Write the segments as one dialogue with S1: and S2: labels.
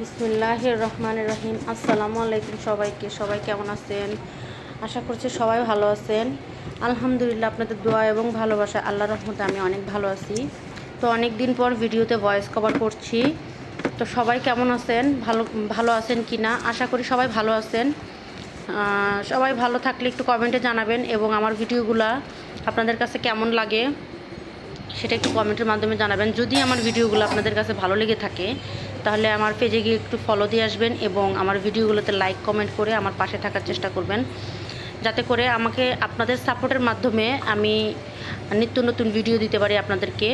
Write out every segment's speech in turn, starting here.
S1: বিসমিল্লাহ রহমান রহিম। আসসালামু আলাইকুম সবাইকে। সবাই কেমন আছেন? আশা করছি সবাই ভালো আছেন। আলহামদুলিল্লাহ আপনাদের দোয়া এবং ভালোবাসা আল্লাহ রহমতে আমি অনেক ভালো আছি। তো অনেক দিন পর ভিডিওতে ভয়েস কভার করছি। তো সবাই কেমন আছেন? ভালো ভালো আছেন কি না আশা করি সবাই ভালো আছেন। সবাই ভালো থাকলে একটু কমেন্টে জানাবেন এবং আমার ভিডিওগুলা আপনাদের কাছে কেমন লাগে সেটা একটু কমেন্টের মাধ্যমে জানাবেন। যদি আমার ভিডিওগুলো আপনাদের কাছে ভালো লেগে থাকে তাহলে আমার পেজে গিয়ে একটু ফলো দিয়ে আসবেন এবং আমার ভিডিওগুলোতে লাইক কমেন্ট করে আমার পাশে থাকার চেষ্টা করবেন। যাতে করে আমাকে আপনাদের সাপোর্টের মাধ্যমে আমি নিত্য নতুন ভিডিও দিতে পারি আপনাদেরকে।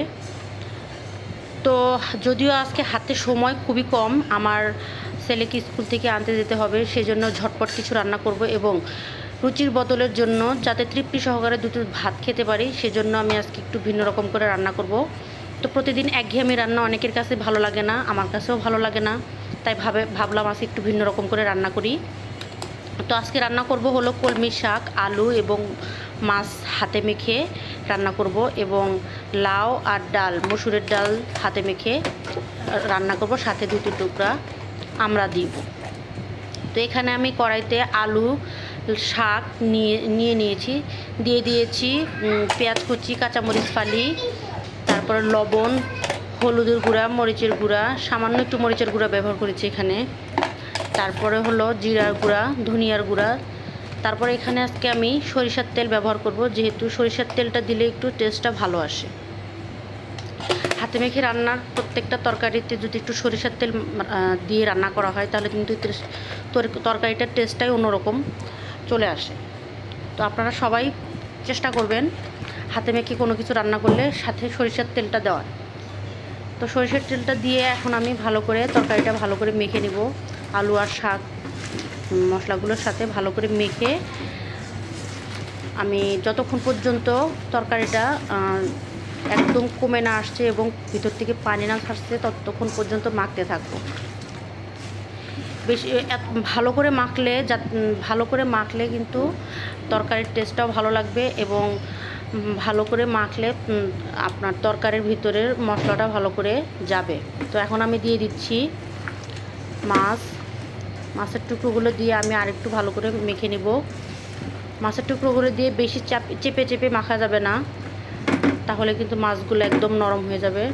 S1: তো যদিও আজকে হাতে সময় খুবই কম, আমার ছেলেকে স্কুল থেকে আনতে যেতে হবে, সেজন্য ঝটপট কিছু রান্না করব এবং রুচির বদলের জন্য যাতে তৃপ্তি সহকারে দুটো ভাত খেতে পারি, সেজন্য আমি আজকে একটু ভিন্ন রকম করে রান্না করব। তো প্রতিদিন একঘেয়েমি রান্না অনেকের কাছে ভালো লাগে না, আমার কাছেও ভালো লাগে না। তাই ভাবে, ভাবলাম আজকে একটু ভিন্ন রকম করে রান্না করি। তো আজকে রান্না করব হলো কলমি শাক, আলু এবং মাছ হাতে মেখে রান্না করব এবং লাউ আর ডাল, মসুরের ডাল হাতে মেখে রান্না করব, সাথে দুটি টুকরা আমরা দিব। তো এখানে আমি কড়াইতে আলু, শাক নিয়ে নিয়ে নিয়েছি। দিয়ে দিয়েছি পেঁয়াজ কুচি, কাঁচামরিচ ফালি তারপর লবণ, হলুদের গুঁড়া, মরিচের গুঁড়া, সামান্য একটু মরিচের গুঁড়া ব্যবহার করেছি এখানে। তারপরে হলো জিরার গুঁড়া, ধনিয়ার গুঁড়া। তারপরে এখানে আজকে আমি সরিষার তেল ব্যবহার করব, যেহেতু সরিষার তেলটা দিলে একটু টেস্টটা ভালো আসে। হাতে মেখে রান্নার প্রত্যেকটা তরকারিতে যদি একটু সরিষার তেল দিয়ে রান্না করা হয়, তাহলে কিন্তু তরকারিটার টেস্টটাই অন্যরকম চলে আসে। তো আপনারা সবাই চেষ্টা করবেন হাতে মেখে কোনো কিছু রান্না করলে সাথে সরিষার তেলটা দেওয়ার তো সরিষার তেলটা দিয়ে এখন আমি ভালো করে তরকারিটা ভালো করে মেখে নিব। আলু আর শাক মশলাগুলোর সাথে ভালো করে মেখে আমি যতক্ষণ পর্যন্ত তরকারিটা একদম কমে না আসছে এবং ভিতর থেকে পানি না ছাড়ছে ততক্ষণ পর্যন্ত মাখতে থাকব। বেশি ভালো করে মাখলে যা ভালো করে মাখলে কিন্তু তরকারির টেস্টটাও ভালো লাগবে এবং ভালো করে মাখলে আপনার তরকারির ভিতরের মশলাটা ভালো করে যাবে। তো এখন আমি দিয়ে দিচ্ছি মাছ। মাছের টুকরোগুলো দিয়ে আমি আরেকটু ভালো করে মেখে নিব। মাছের টুকরোগুলো দিয়ে বেশি চাপ, চেপে চেপে মাখা যাবে না। তাহলে কিন্তু মাছগুলো একদম নরম হয়ে যাবে।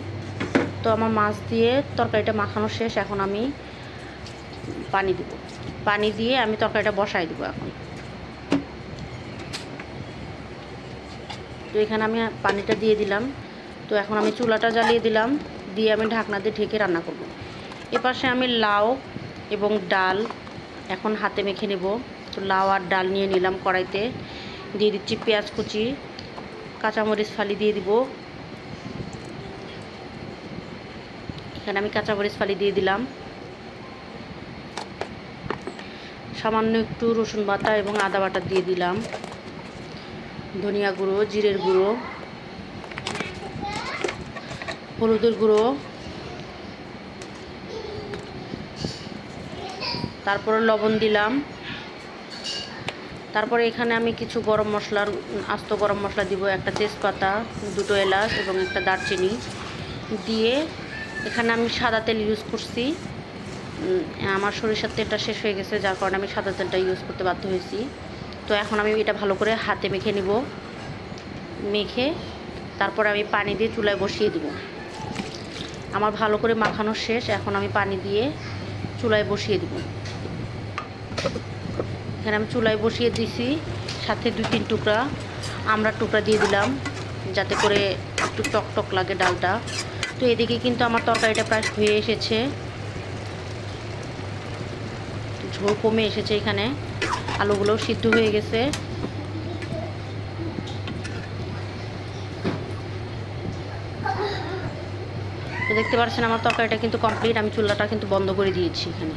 S1: তো আমার মাছ দিয়ে তরকারিটা মাখানো শেষ। এখন আমি পানি দিব। পানি দিয়ে আমি তরকারিটা বসাই দিব এখন। তো এখানে আমি পানিটা দিয়ে দিলাম। তো এখন আমি চুলাটা জ্বালিয়ে দিলাম, দিয়ে আমি ঢাকনা দিয়ে ঢেকে রান্না করব। এপাশে আমি লাউ এবং ডাল এখন হাতে মেখে নেব। তো লাউ আর ডাল নিয়ে নিলাম কড়াইতে। দিয়ে দিচ্ছি পেঁয়াজ কুচি, কাঁচামরিচ ফালি দিয়ে দিব। এখানে আমি কাঁচামরিচ ফালি দিয়ে দিলাম। সামান্য একটু রসুন বাটা এবং আদা বাটা দিয়ে দিলাম। ধনিয়া গুঁড়ো, জিরের গুঁড়ো, হলুদের গুঁড়ো। তারপরে লবণ দিলাম। তারপরে এখানে আমি কিছু গরম মশলার, আস্ত গরম মশলা দিব, একটা তেজপাতা, দুটো এলাচ এবং একটা দারচিনি। দিয়ে এখানে আমি সাদা তেল ইউজ করছি। আমার সরিষার তেলটা শেষ হয়ে গেছে, যার কারণে আমি সাদা তেলটা ইউজ করতে বাধ্য হয়েছি। তো এখন আমি এটা ভালো করে হাতে মেখে নিব। মেখে তারপর আমি পানি দিয়ে চুলায় বসিয়ে দিব। আমার ভালো করে মাখানো শেষ, এখন আমি পানি দিয়ে চুলায় বসিয়ে দিব। এখানে আমি চুলায় বসিয়ে দিছি সাথে দুই তিন টুকরা আমরা টুকরা দিয়ে দিলাম, যাতে করে একটু টক টক লাগে ডালটা। তো এদিকে কিন্তু আমার তরকারিটা প্রায় হয়ে এসেছে। ঝোল কমে এসেছে এখানে। আলুগুলোও সিদ্ধ হয়ে গেছে। দেখতে পাচ্ছেন আমার তরকারিটা কিন্তু কমপ্লিট, আমি চুলাটা কিন্তু বন্ধ করে দিয়েছি এখানে।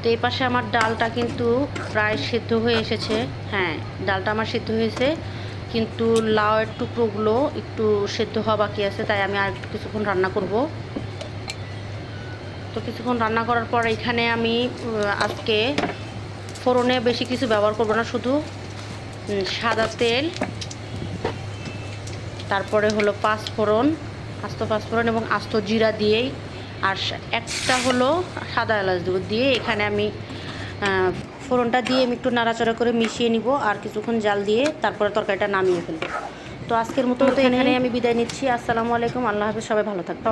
S1: তো এই পাশে আমার ডালটা কিন্তু প্রায় সিদ্ধ হয়ে এসেছে। হ্যাঁ ডালটা আমার সিদ্ধ হয়েছে, কিন্তু লাউয়ের টুকরোগুলো একটু সেদ্ধ হওয়া বাকি আছে, তাই আমি আর একটু কিছুক্ষণ রান্না করব। তো কিছুক্ষণ রান্না করার পর এখানে আমি আজকে ফোড়নে বেশি কিছু ব্যবহার করব না শুধু সাদা তেল তারপরে হলো পাঁচফোড়ন আস্ত পাঁচফোড়ন এবং আস্ত জিরা দিয়েই আর একটা হলো সাদা এলাচ দেবো দিয়ে এখানে আমি ফোড়নটা দিয়ে আমি একটু নাড়াচাড়া করে মিশিয়ে নিব আর কিছুক্ষণ জাল দিয়ে তারপরে তরকারিটা নামিয়ে ফেলব। তো আজকের মতো এখানে আমি বিদায় নিচ্ছি আসসালামু আলাইকুম আল্লাহ হাফিজ সবাই ভালো থাকবে